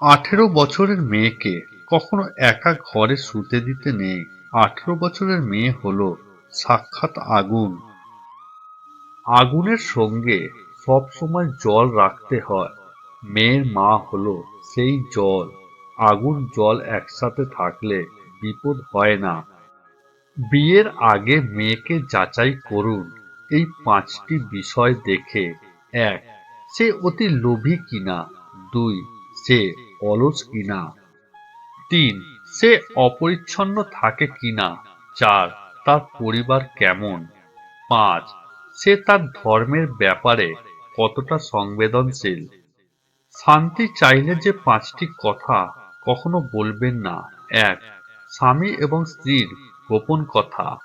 আঠেরো বছরের মেয়েকে কখনো একা ঘরে শুতে দিতে নেই। আঠেরো বছরের মেয়ে হল সাক্ষাৎ আগুন। আগুনের সঙ্গে সব সময় জল রাখতে হয়। মেয়ের মা হলো সেই জল। আগুন জল একসাথে থাকলে বিপদ হয় না। বিয়ের আগে মেয়েকে যাচাই করুন। এই পাঁচটি বিষয় দেখে, এক, সে অতি লোভী কিনা? দুই, সে অলস কিনা? তিন, সে অপরিচ্ছন্ন থাকে কিনা? চার, তার পরিবার কেমন? পাঁচ, সে তার ধর্মের ব্যাপারে কতটা সংবেদনশীল? শান্তি চাইলে যে পাঁচটি কথা কখনো বলবেন না। এক, স্বামী এবং স্ত্রীর গোপন কথা।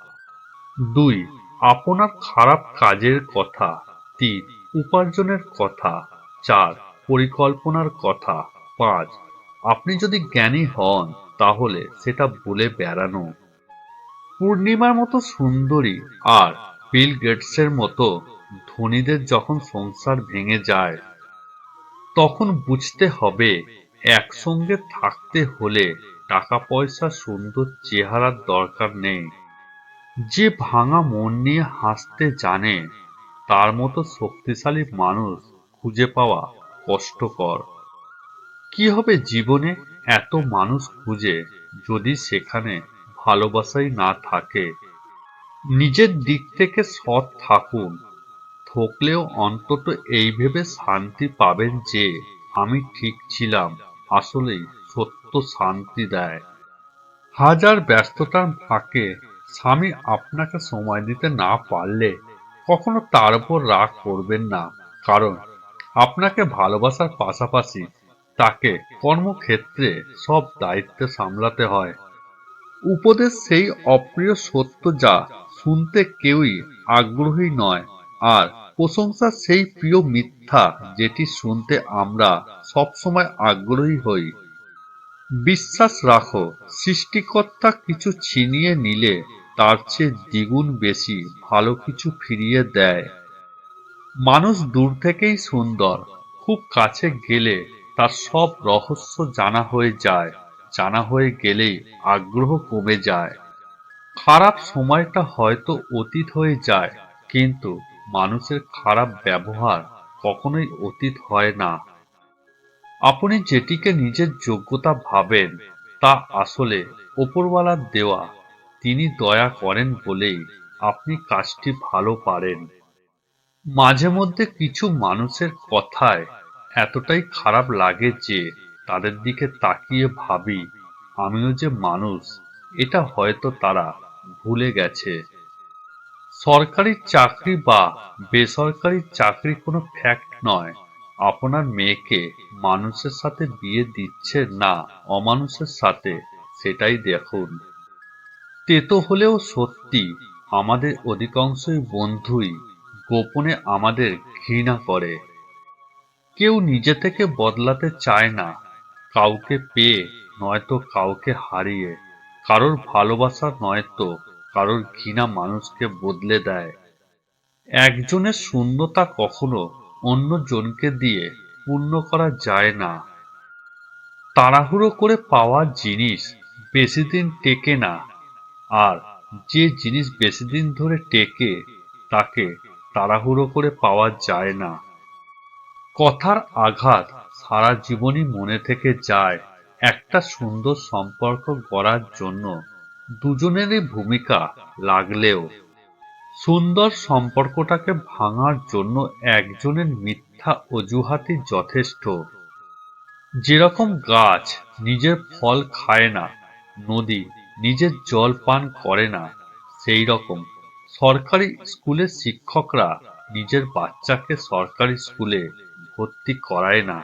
দুই, আপনার খারাপ কাজের কথা। তিন, উপার্জনের কথা। চার, পরিকল্পনার কথা। পাঁচ আপনি যদি জ্ঞানী হন, তাহলে সেটা বলে বেড়ানো। পূর্ণিমার মতো সুন্দরী আর বিল গেটসের মতো ধনীদের যখন সংসার ভেঙে যায়, তখন বুঝতে হবে, একসঙ্গে থাকতে হলে টাকা পয়সা সুন্দর চেহারার দরকার নেই। যে ভাঙা মন নিয়ে হাসতে জানে, তার মতো শক্তিশালী মানুষ খুঁজে পাওয়া কষ্টকর। কি হবে জীবনে এত মানুষ খুঁজে যদি সেখানে ভালোবাসাই না থাকে? নিজের দিক থেকে সৎ থাকুন। থকলেও অন্তত এই ভেবে শান্তি পাবেন যে, আমি ঠিক ছিলাম, আসলেই সত্য শান্তি দেয়। হাজার ব্যস্ততার ফাঁকে স্বামী আপনাকে সময় দিতে না পারলে কখনো তার উপর রাগ করবেন না। কারণ, আপনাকে ভালোবাসার পাশাপাশি তাকে কর্মক্ষেত্রে সব দায়িত্ব সামলাতে হয়। উপদেশ সেই অপ্রিয় সত্য যা শুনতে কেউই আগ্রহী নয়, আর প্রশংসা সেই প্রিয় মিথ্যা যেটি শুনতে আমরা সবসময় আগ্রহী হই। বিশ্বাস রাখো, সৃষ্টিকর্তা কিছু ছিনিয়ে নিলে তার চেয়ে দ্বিগুণ বেশি ভালো কিছু ফিরিয়ে দেয়। মানুষ দূর থেকেই সুন্দর, খুব কাছে গেলে তার সব রহস্য জানা হয়ে যায়, জানা হয়ে গেলেই আগ্রহ কমে যায়। খারাপ সময়টা হয়তো অতীত হয়ে যায়, কিন্তু মানুষের খারাপ ব্যবহার কখনোই অতীত হয় না। আপনি যেটিকে নিজের যোগ্যতা ভাবেন, তা আসলে ওপরওয়ালার দেওয়া। তিনি দয়া করেন বলেই আপনি কাজটি ভালো পারেন। মাঝে মধ্যে কিছু মানুষের কথায় এতটাই খারাপ লাগে যে তাদের দিকে তাকিয়ে ভাবি, আমিও যে মানুষ, এটা হয়তো তারা ভুলে গেছে। সরকারি চাকরি বা বেসরকারি চাকরি কোনো ফ্যাক্ট নয়। আপনার মেয়েকে মানুষের সাথে বিয়ে দিচ্ছে না অমানুষের সাথে, সেটাই দেখুন। তেতো হলেও সত্যি, আমাদের অধিকাংশই বন্ধুই গোপনে আমাদের ঘৃণা করে। কেউ নিজে থেকে বদলাতে চায় না। কাউকে পেয়ে নয়তো কাউকে হারিয়ে। কারোর ভালোবাসা নয়তো কারোর ঘৃণা মানুষকে বদলে দেয়। একজনের শূন্যতা কখনো অন্য জনকে দিয়ে পূর্ণ করা যায় না। তাড়াহুড়ো করে পাওয়া জিনিস বেশি দিন টেকে না। আর যে জিনিস বেশি দিন ধরে টেকে, তাকে তাড়াহুড়ো করে পাওয়া যায় না। কথার আঘাত সারা জীবনই মনে থেকে যায় একটা সুন্দর সম্পর্ক গড়ার জন্য। দুজনেরই ভূমিকা লাগলেও সুন্দর সম্পর্কটাকে ভাঙার জন্য একজনের মিথ্যা অজুহাতই যথেষ্ট। যেরকম গাছ নিজের ফল খায় না, নদী নিজের জল পান করে না সেই রকম সরকারি স্কুলের শিক্ষকরা নিজের বাচ্চাকে সরকারি স্কুলে ভর্তি করায় না।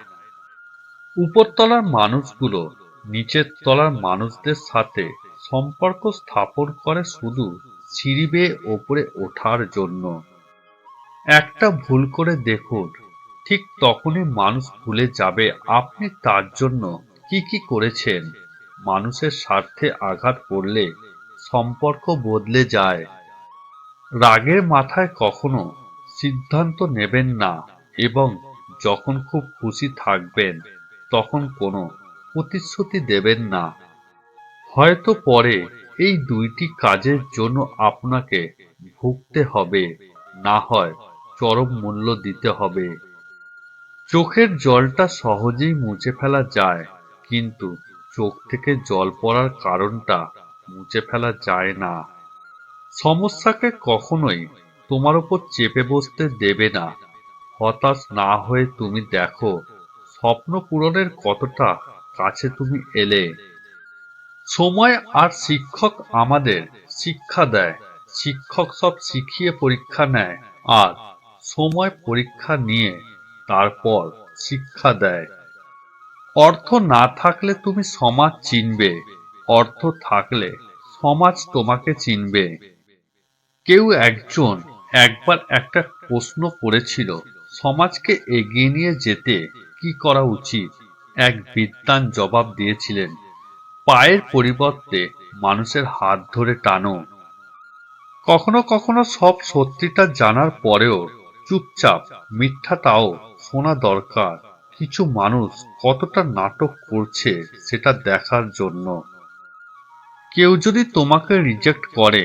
উপরতলার মানুষগুলো নিচের তলার মানুষদের সাথে সম্পর্ক স্থাপন করে শুধু সিঁড়ি বেয়ে ওপরে ওঠার জন্য। একটা ভুল করে দেখুন, ঠিক তখনই মানুষ ভুলে যাবে আপনি তার জন্য কি কি করেছেন। মানুষের স্বার্থে আঘাত করলে সম্পর্ক বদলে যায়। রাগের মাথায় কখনো সিদ্ধান্ত নেবেন না এবং যখন খুব খুশি থাকবেন, তখন কোনো প্রতিশ্রুতি দেবেন না। হয়তো পরে এই দুইটি কাজের জন্য আপনাকে ভুগতে হবে, না হয় চরম মূল্য দিতে হবে। চোখের জলটা সহজেই মুছে ফেলা যায়, কিন্তু চোখ থেকে জল পড়ার কারণটা মুছে ফেলা যায় না। সমস্যাকে কখনোই তোমার উপর চেপে বসতে দেবে না। হতাশ না হয়ে তুমি দেখো, স্বপ্ন পূরণের কতটা কাছে তুমি এলে। সময় আর শিক্ষক আমাদের শিক্ষা দেয়, শিক্ষক সব শিখিয়ে পরীক্ষা নেয়, আর সময় পরীক্ষা নিয়ে তারপর শিক্ষা দেয়। অর্থ না থাকলে তুমি সমাজ চিনবে, অর্থ থাকলে সমাজ তোমাকে চিনবে। কেউ একজন একবার একটা প্রশ্ন করেছিল সমাজকে এগিয়ে নিয়ে যেতে কি করা উচিত? এক বিদ্বান জবাব দিয়েছিলেন, পায়ের পরিবর্তে মানুষের হাত ধরে টানো। কখনো কখনো সব সত্যিটা জানার পরেও চুপচাপ মিথ্যাটাও শোনা দরকার। কিছু মানুষ কতটা নাটক করছে সেটা দেখার জন্য। কেউ যদি তোমাকে রিজেক্ট করে,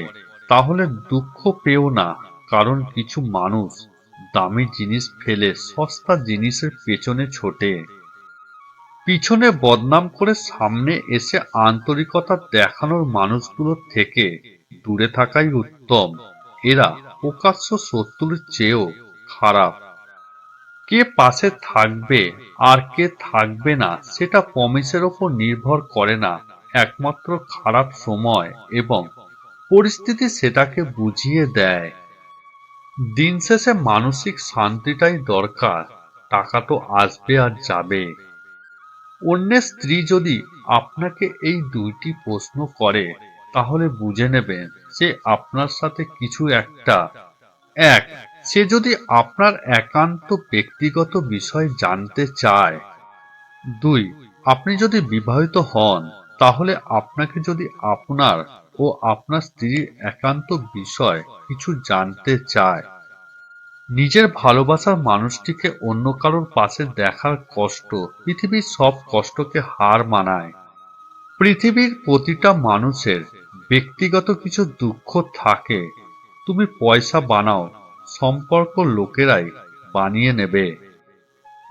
তাহলে দুঃখ পেও না, কারণ কিছু মানুষ দামি জিনিস ফেলে সস্তা জিনিসের পেছনে ছোটে। পিছনে বদনাম করে সামনে এসে আন্তরিকতা দেখানোর মানুষগুলোর থেকে দূরে থাকাই উত্তম। এরা প্রকাশ্য শত্রুর চেয়েও খারাপ। কে পাশে থাকবে আর কে থাকবে না সেটা প্রমিসের ওপর নির্ভর করে না। একমাত্র খারাপ সময় এবং পরিস্থিতি সেটাকে বুঝিয়ে দেয়। দিন শেষে মানসিক শান্তিটাই দরকার, টাকা তো আসবে আর যাবে। অন্যের স্ত্রী যদি আপনাকে এই দুইটি প্রশ্ন করে, তাহলে বুঝে নেবেন সে আপনার সাথে কিছু একটা। এক, সে যদি আপনার একান্ত ব্যক্তিগত বিষয় জানতে চায়। দুই, আপনি যদি বিবাহিত হন, তাহলে আপনাকে যদি আপনার ও আপনার স্ত্রীর একান্ত বিষয় কিছু জানতে চায়। নিজের ভালোবাসার মানুষটিকে অন্য কারোর পাশে দেখার কষ্ট পৃথিবীর সব কষ্টকে হার মানায়। পৃথিবীর প্রতিটা মানুষের ব্যক্তিগত কিছু দুঃখ থাকে। তুমি পয়সা বানাও, সম্পর্ক লোকেরাই বানিয়ে নেবে।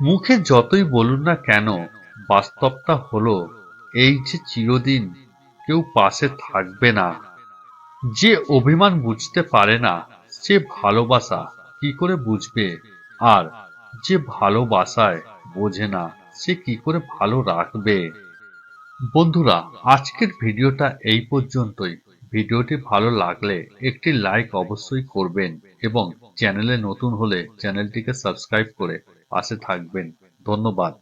মুখে যতই বলুন না কেন বাস্তবটা হলো এই যে চিরদিন কেউ পাশে থাকবে না। যে অভিমান বুঝতে পারে না, সে ভালোবাসা কি করে বুঝবে? আর যে ভালোবাসায় বোঝে না, সে কি করে ভালো রাখবে? বন্ধুরা, আজকের ভিডিওটা এই পর্যন্তই। ভিডিওটি ভালো লাগলে একটি লাইক অবশ্যই করবেন এবং চ্যানেলে নতুন হলে চ্যানেলটিকে সাবস্ক্রাইব করে পাশে থাকবেন। ধন্যবাদ।